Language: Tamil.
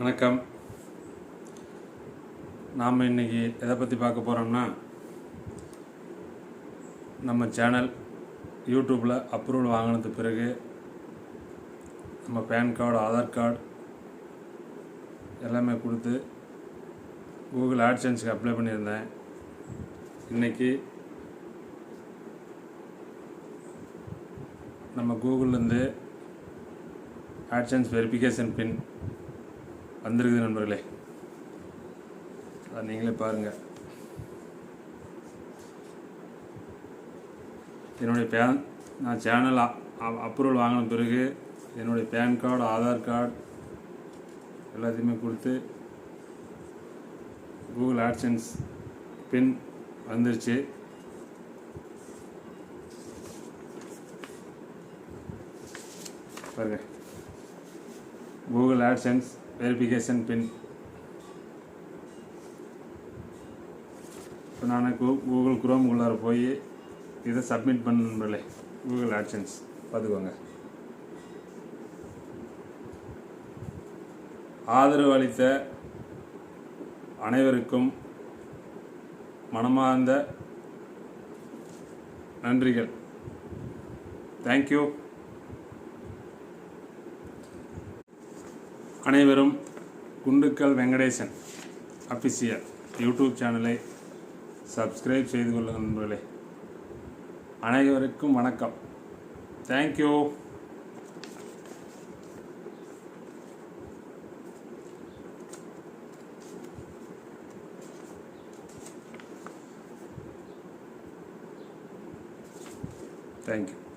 வணக்கம். நாம் இன்றைக்கி எதை பற்றி பார்க்க போகிறோம்னா நம்ம சேனல் யூடியூப்பில் அப்ரூவல் வாங்கினது பிறகு நம்ம பேன் கார்டு ஆதார் கார்டு எல்லாமே கொடுத்து கூகுள் ஆட்சன்ஸுக்கு அப்ளை பண்ணியிருந்தேன். இன்றைக்கி நம்ம கூகுள்லேருந்து ஆட்சன்ஸ் வெரிஃபிகேஷன் பின் வந்திருக்குது நண்பர்களே. அதை நீங்களே பாருங்கள் என்னுடைய பேன் நான் சேனல் அப்ரூவல் வாங்கின பிறகு என்னுடைய பேன் கார்டு ஆதார் கார்டு எல்லாத்தையுமே கொடுத்து கூகுள் ஆட்சன்ஸ் பின் வந்துருச்சு. பாருங்க. கூகுள் ஆட்சன்ஸ் வெரிஃபிகேஷன் பின் இப்போ நான் கூகுள் கூகுள் உள்ளார போய் இதை சப்மிட் பண்ணல கூகுள் ஆக்ஷன்ஸ் பார்த்துக்கோங்க. ஆதரவு அளித்த அனைவருக்கும் மனமார்ந்த நன்றிகள். தேங்க்யூ அனைவரும் குண்டுக்கல் வெங்கடேசன் அஃபிஷியல் யூடியூப் சேனலை சப்ஸ்கிரைப் செய்து கொள்ளுங்கள் நண்பர்களே. அனைவருக்கும் வணக்கம். Thank you thank you